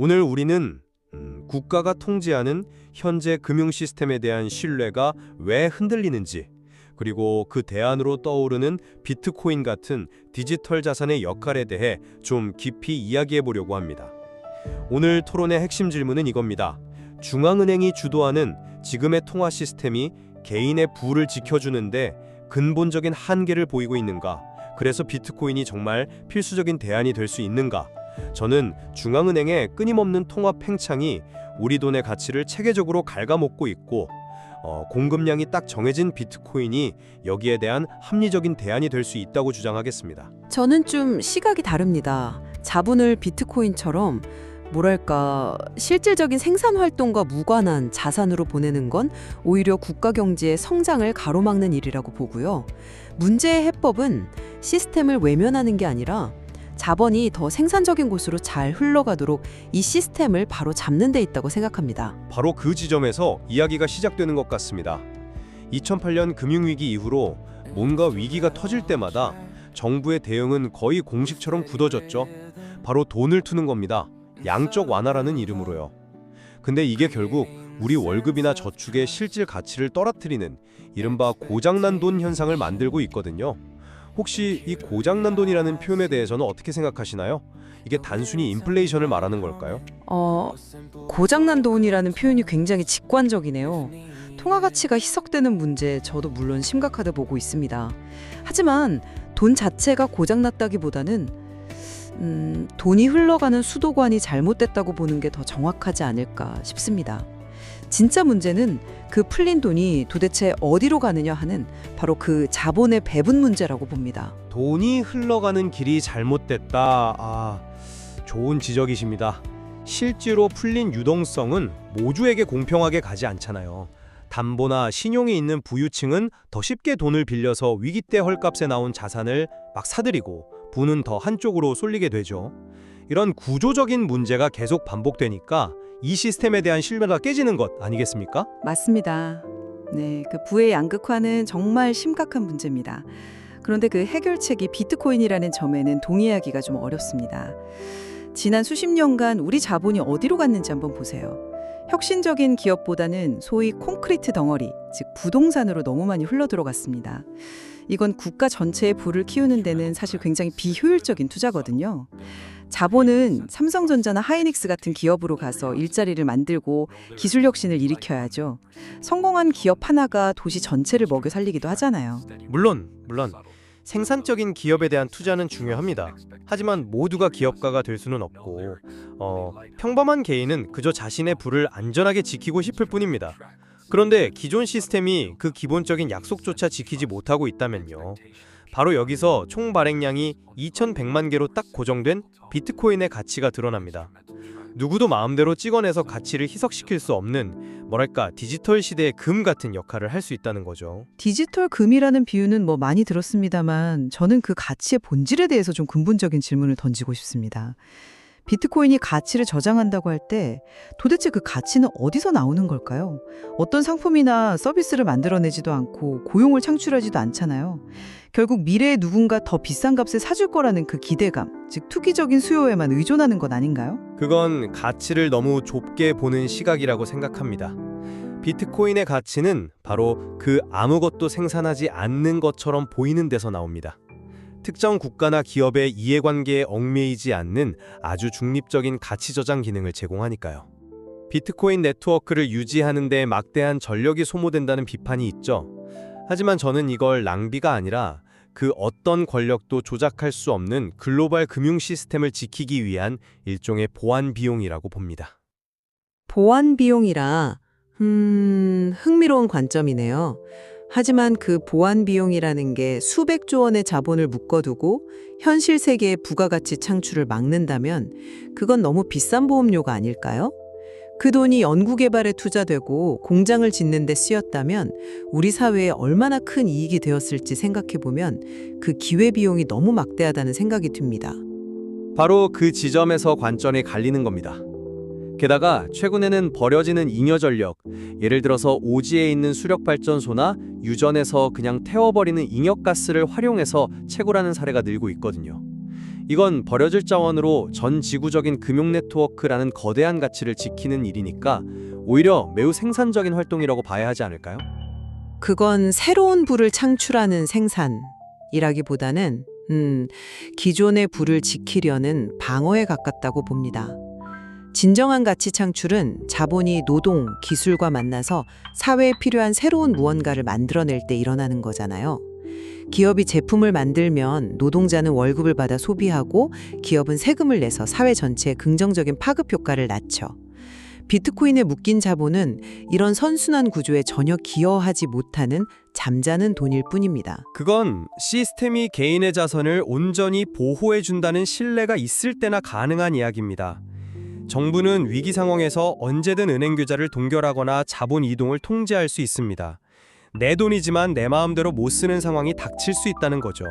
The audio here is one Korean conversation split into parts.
오늘 우리는 음, 국가가 통제하는 현재 금융 시스템에 대한 신뢰가 왜 흔들리는지, 그리고 그 대안으로 떠오르는 비트코인 같은 디지털 자산의 역할에 대해 좀 깊이 이야기해 보려고 합니다. 오늘 토론의 핵심 질문은 이겁니다. 중앙은행이 주도하는 지금의 통화 시스템이 개인의 부를 지켜주는데 근본적인 한계를 보이고 있는가? 그래서 비트코인이 정말 필수적인 대안이 될 수 있는가? 저는 중앙은행의 끊임없는 통화 팽창이 우리 돈의 가치를 체계적으로 갉아먹고 있고 어, 공급량이 딱 정해진 비트코인이 여기에 대한 합리적인 대안이 될 수 있다고 주장하겠습니다. 저는 좀 시각이 다릅니다. 자본을 비트코인처럼 뭐랄까 실질적인 생산 활동과 무관한 자산으로 보내는 건 오히려 국가 경제의 성장을 가로막는 일이라고 보고요. 문제의 해법은 시스템을 외면하는 게 아니라 자본이 더 생산적인 곳으로 잘 흘러가도록 이 시스템을 바로 잡는 데 있다고 생각합니다. 바로 그 지점에서 이야기가 시작되는 것 같습니다. 2008년 금융위기 이후로 뭔가 위기가 터질 때마다 정부의 대응은 거의 공식처럼 굳어졌죠. 바로 돈을 투는 겁니다. 양적 완화라는 이름으로요. 근데 이게 결국 우리 월급이나 저축의 실질 가치를 떨어뜨리는 이른바 고장난 돈 현상을 만들고 있거든요. 혹시 이 고장난 돈이라는 표현에 대해서는 어떻게 생각하시나요? 이게 단순히 인플레이션을 말하는 걸까요? 어, 고장난 돈이라는 표현이 굉장히 직관적이네요. 통화 가치가 희석되는 문제 저도 물론 심각하다 보고 있습니다. 하지만 돈 자체가 고장났다기보다는 음, 돈이 흘러가는 수도관이 잘못됐다고 보는 게 더 정확하지 않을까 싶습니다. 진짜 문제는 그 풀린 돈이 도대체 어디로 가느냐 하는 바로 그 자본의 배분 문제라고 봅니다. 돈이 흘러가는 길이 잘못됐다. 아, 좋은 지적이십니다. 실제로 풀린 유동성은 모두에게 공평하게 가지 않잖아요. 담보나 신용이 있는 부유층은 더 쉽게 돈을 빌려서 위기 때 헐값에 나온 자산을 막 사들이고 부는 더 한쪽으로 쏠리게 되죠. 이런 구조적인 문제가 계속 반복되니까 이 시스템에 대한 신뢰가 깨지는 것 아니겠습니까? 맞습니다. 네, 그 부의 양극화는 정말 심각한 문제입니다. 그런데 그 해결책이 비트코인이라는 점에는 동의하기가 좀 어렵습니다. 지난 수십 년간 우리 자본이 어디로 갔는지 한번 보세요. 혁신적인 기업보다는 소위 콘크리트 덩어리, 즉 부동산으로 너무 많이 흘러들어갔습니다. 이건 국가 전체의 부를 키우는 데는 사실 굉장히 비효율적인 투자거든요. 자본은 삼성전자나 하이닉스 같은 기업으로 가서 일자리를 만들고 기술 혁신을 일으켜야죠. 성공한 기업 하나가 도시 전체를 먹여 살리기도 하잖아요. 물론, 물론 생산적인 기업에 대한 투자는 중요합니다. 하지만 모두가 기업가가 될 수는 없고 어, 평범한 개인은 그저 자신의 부를 안전하게 지키고 싶을 뿐입니다. 그런데 기존 시스템이 그 기본적인 약속조차 지키지 못하고 있다면요. 바로 여기서 총 발행량이 2100만 개로 딱 고정된 비트코인의 가치가 드러납니다. 누구도 마음대로 찍어내서 가치를 희석시킬 수 없는 뭐랄까 디지털 시대의 금 같은 역할을 할 수 있다는 거죠. 디지털 금이라는 비유는 뭐 많이 들었습니다만 저는 그 가치의 본질에 대해서 좀 근본적인 질문을 던지고 싶습니다. 비트코인이 가치를 저장한다고 할 때 도대체 그 가치는 어디서 나오는 걸까요? 어떤 상품이나 서비스를 만들어내지도 않고 고용을 창출하지도 않잖아요. 결국 미래에 누군가 더 비싼 값에 사줄 거라는 그 기대감, 즉 투기적인 수요에만 의존하는 것 아닌가요? 그건 가치를 너무 좁게 보는 시각이라고 생각합니다. 비트코인의 가치는 바로 그 아무것도 생산하지 않는 것처럼 보이는 데서 나옵니다. 특정 국가나 기업의 이해관계에 얽매이지 않는 아주 중립적인 가치 저장 기능을 제공하니까요. 비트코인 네트워크를 유지하는 데 막대한 전력이 소모된다는 비판이 있죠. 하지만 저는 이걸 낭비가 아니라 그 어떤 권력도 조작할 수 없는 글로벌 금융 시스템을 지키기 위한 일종의 보안 비용이라고 봅니다. 보안 비용이라 음, 흥미로운 관점이네요. 하지만 그 보안 비용이라는 게 수백조 원의 자본을 묶어두고 현실 세계의 부가가치 창출을 막는다면 그건 너무 비싼 보험료가 아닐까요? 그 돈이 연구개발에 투자되고 공장을 짓는 데 쓰였다면 우리 사회에 얼마나 큰 이익이 되었을지 생각해보면 그 기회비용이 너무 막대하다는 생각이 듭니다. 바로 그 지점에서 관점이 갈리는 겁니다. 게다가 최근에는 버려지는 잉여 전력, 예를 들어서 오지에 있는 수력 발전소나 유전에서 그냥 태워버리는 잉여가스를 활용해서 채굴하는 사례가 늘고 있거든요. 이건 버려질 자원으로 전 지구적인 금융 네트워크라는 거대한 가치를 지키는 일이니까 오히려 매우 생산적인 활동이라고 봐야 하지 않을까요? 그건 새로운 부를 창출하는 생산이라기보다는 음, 기존의 부를 지키려는 방어에 가깝다고 봅니다. 진정한 가치 창출은 자본이 노동, 기술과 만나서 사회에 필요한 새로운 무언가를 만들어낼 때 일어나는 거잖아요. 기업이 제품을 만들면 노동자는 월급을 받아 소비하고 기업은 세금을 내서 사회 전체에 긍정적인 파급 효과를 낳죠. 비트코인에 묶인 자본은 이런 선순환 구조에 전혀 기여하지 못하는 잠자는 돈일 뿐입니다. 그건 시스템이 개인의 자선을 온전히 보호해준다는 신뢰가 있을 때나 가능한 이야기입니다. 정부는 위기 상황에서 언제든 은행 계좌를 동결하거나 자본 이동을 통제할 수 있습니다. 내 돈이지만 내 마음대로 못 쓰는 상황이 닥칠 수 있다는 거죠.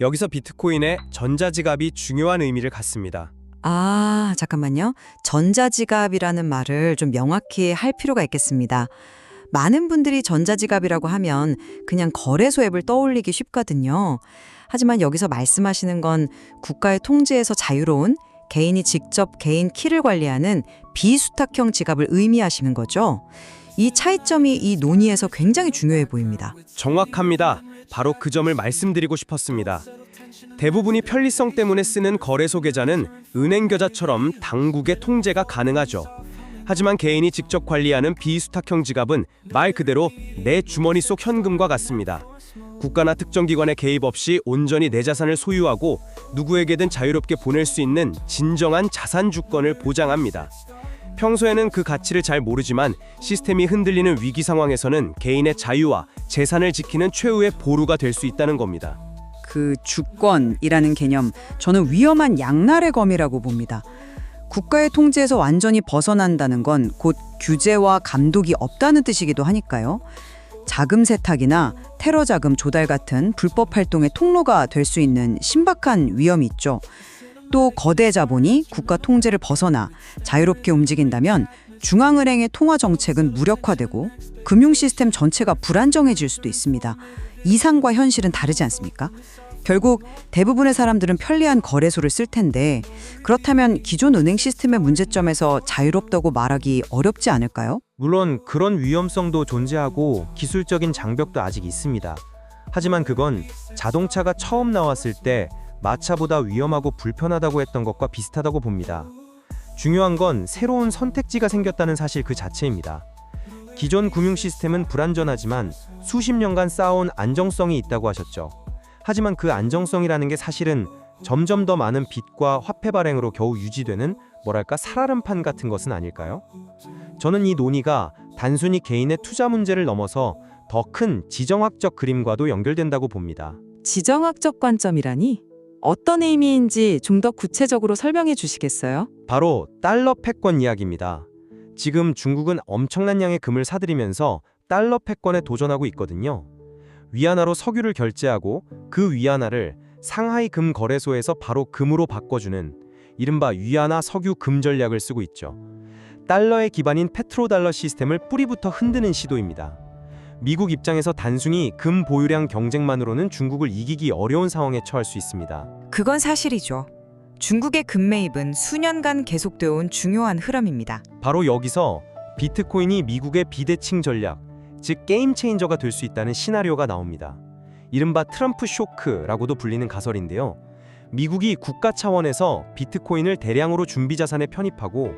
여기서 비트코인의 전자지갑이 중요한 의미를 갖습니다. 아, 잠깐만요. 전자지갑이라는 말을 좀 명확히 할 필요가 있겠습니다. 많은 분들이 전자지갑이라고 하면 그냥 거래소 앱을 떠올리기 쉽거든요. 하지만 여기서 말씀하시는 건 국가의 통제에서 자유로운 개인이 직접 개인 키를 관리하는 비수탁형 지갑을 의미하시는 거죠. 이 차이점이 이 논의에서 굉장히 중요해 보입니다. 정확합니다. 바로 그 점을 말씀드리고 싶었습니다. 대부분이 편리성 때문에 쓰는 거래소 계좌는 은행 계좌처럼 당국의 통제가 가능하죠. 하지만 개인이 직접 관리하는 비수탁형 지갑은 말 그대로 내 주머니 속 현금과 같습니다. 국가나 특정 기관의 개입 없이 온전히 내 자산을 소유하고 누구에게든 자유롭게 보낼 수 있는 진정한 자산 주권을 보장합니다. 평소에는 그 가치를 잘 모르지만 시스템이 흔들리는 위기 상황에서는 개인의 자유와 재산을 지키는 최후의 보루가 될 수 있다는 겁니다. 그 주권이라는 개념, 저는 위험한 양날의 검이라고 봅니다. 국가의 통제에서 완전히 벗어난다는 건 곧 규제와 감독이 없다는 뜻이기도 하니까요. 자금 세탁이나 테러 자금 조달 같은 불법 활동의 통로가 될 수 있는 신박한 위험이 있죠. 또 거대 자본이 국가 통제를 벗어나 자유롭게 움직인다면 중앙은행의 통화 정책은 무력화되고 금융 시스템 전체가 불안정해질 수도 있습니다. 이상과 현실은 다르지 않습니까? 결국 대부분의 사람들은 편리한 거래소를 쓸 텐데 그렇다면 기존 은행 시스템의 문제점에서 자유롭다고 말하기 어렵지 않을까요? 물론 그런 위험성도 존재하고 기술적인 장벽도 아직 있습니다. 하지만 그건 자동차가 처음 나왔을 때 마차보다 위험하고 불편하다고 했던 것과 비슷하다고 봅니다. 중요한 건 새로운 선택지가 생겼다는 사실 그 자체입니다. 기존 금융 시스템은 불안전하지만 수십 년간 쌓아온 안정성이 있다고 하셨죠. 하지만 그 안정성이라는 게 사실은 점점 더 많은 빚과 화폐 발행으로 겨우 유지되는 뭐랄까 살얼음판 같은 것은 아닐까요? 저는 이 논의가 단순히 개인의 투자 문제를 넘어서 더 큰 지정학적 그림과도 연결된다고 봅니다. 지정학적 관점이라니 어떤 의미인지 좀 더 구체적으로 설명해 주시겠어요? 바로 달러 패권 이야기입니다. 지금 중국은 엄청난 양의 금을 사들이면서 달러 패권에 도전하고 있거든요. 위안화로 석유를 결제하고 그 위안화를 상하이 금 거래소에서 바로 금으로 바꿔주는 이른바 위안화 석유 금 전략을 쓰고 있죠. 달러의 기반인 페트로달러 시스템을 뿌리부터 흔드는 시도입니다. 미국 입장에서 단순히 금 보유량 경쟁만으로는 중국을 이기기 어려운 상황에 처할 수 있습니다. 그건 사실이죠. 중국의 금 매입은 수년간 계속되어 온 중요한 흐름입니다. 바로 여기서 비트코인이 미국의 비대칭 전략, 즉 게임 체인저가 될 수 있다는 시나리오가 나옵니다. 이른바 트럼프 쇼크라고도 불리는 가설인데요. 미국이 국가 차원에서 비트코인을 대량으로 준비 자산에 편입하고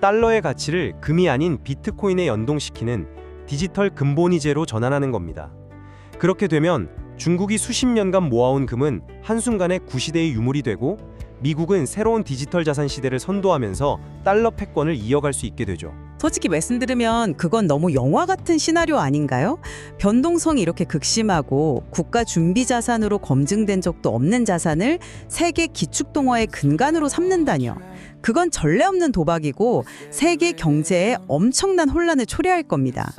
달러의 가치를 금이 아닌 비트코인에 연동시키는 디지털 금본위제로 전환하는 겁니다. 그렇게 되면 중국이 수십 년간 모아온 금은 한순간에 구시대의 유물이 되고 미국은 새로운 디지털 자산 시대를 선도하면서 달러 패권을 이어갈 수 있게 되죠. 솔직히 말씀드리면 그건 너무 영화 같은 시나리오 아닌가요? 변동성이 이렇게 극심하고 국가 준비 자산으로 검증된 적도 없는 자산을 세계 기축 동화의 근간으로 삼는다뇨. 그건 전례 없는 도박이고 세계 경제에 엄청난 혼란을 초래할 겁니다.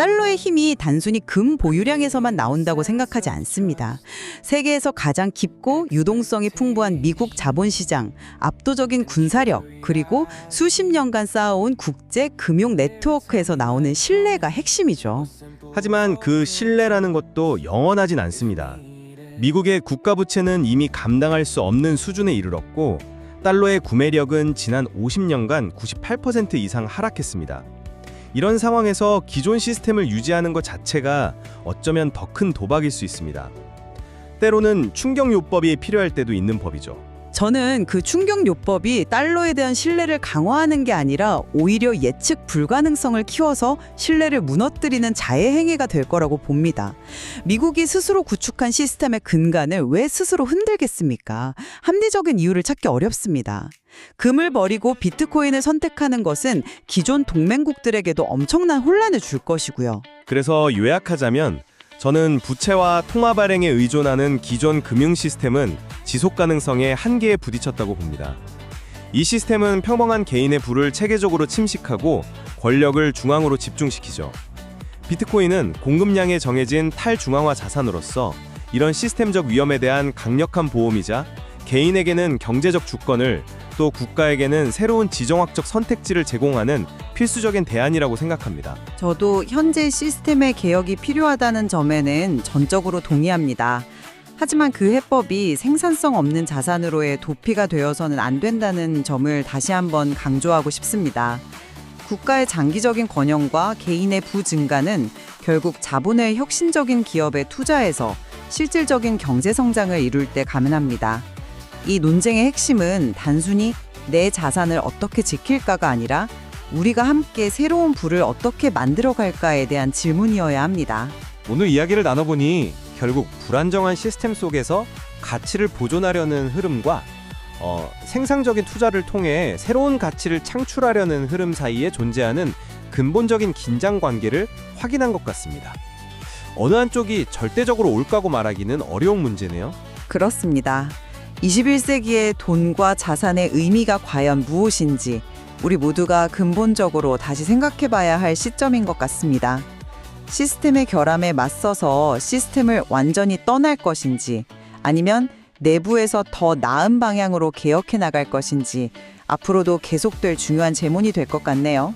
달러의 힘이 단순히 금 보유량에서만 나온다고 생각하지 않습니다. 세계에서 가장 깊고 유동성이 풍부한 미국 자본시장, 압도적인 군사력, 그리고 수십 년간 쌓아온 국제 금융 네트워크에서 나오는 신뢰가 핵심이죠. 하지만 그 신뢰라는 것도 영원하진 않습니다. 미국의 국가 부채는 이미 감당할 수 없는 수준에 이르렀고 달러의 구매력은 지난 50년간 98% 이상 하락했습니다. 이런 상황에서 기존 시스템을 유지하는 것 자체가 어쩌면 더 큰 도박일 수 있습니다. 때로는 충격 요법이 필요할 때도 있는 법이죠. 저는 그 충격 요법이 달러에 대한 신뢰를 강화하는 게 아니라 오히려 예측 불가능성을 키워서 신뢰를 무너뜨리는 자해 행위가 될 거라고 봅니다. 미국이 스스로 구축한 시스템의 근간을 왜 스스로 흔들겠습니까? 합리적인 이유를 찾기 어렵습니다. 금을 버리고 비트코인을 선택하는 것은 기존 동맹국들에게도 엄청난 혼란을 줄 것이고요. 그래서 요약하자면 저는 부채와 통화 발행에 의존하는 기존 금융 시스템은 지속 가능성의 한계에 부딪혔다고 봅니다. 이 시스템은 평범한 개인의 부를 체계적으로 침식하고 권력을 중앙으로 집중시키죠. 비트코인은 공급량에 정해진 탈중앙화 자산으로서 이런 시스템적 위험에 대한 강력한 보험이자 개인에게는 경제적 주권을 또 국가에게는 새로운 지정학적 선택지를 제공하는 필수적인 대안이라고 생각합니다. 저도 현재 시스템의 개혁이 필요하다는 점에는 전적으로 동의합니다. 하지만 그 해법이 생산성 없는 자산으로의 도피가 되어서는 안 된다는 점을 다시 한번 강조하고 싶습니다. 국가의 장기적인 권역과 개인의 부증가는 결국 자본의 혁신적인 기업에 투자해서 실질적인 경제 성장을 이룰 때 가능합니다. 이 논쟁의 핵심은 단순히 내 자산을 어떻게 지킬까가 아니라 우리가 함께 새로운 부를 어떻게 만들어 갈까에 대한 질문이어야 합니다. 오늘 이야기를 나눠보니 결국 불안정한 시스템 속에서 가치를 보존하려는 흐름과 어, 생산적인 투자를 통해 새로운 가치를 창출하려는 흐름 사이에 존재하는 근본적인 긴장 관계를 확인한 것 같습니다. 어느 한쪽이 절대적으로 옳다고 말하기는 어려운 문제네요. 그렇습니다. 21세기의 돈과 자산의 의미가 과연 무엇인지 우리 모두가 근본적으로 다시 생각해 봐야 할 시점인 것 같습니다. 시스템의 결함에 맞서서 시스템을 완전히 떠날 것인지 아니면 내부에서 더 나은 방향으로 개혁해 나갈 것인지 앞으로도 계속될 중요한 제문이 될 것 같네요.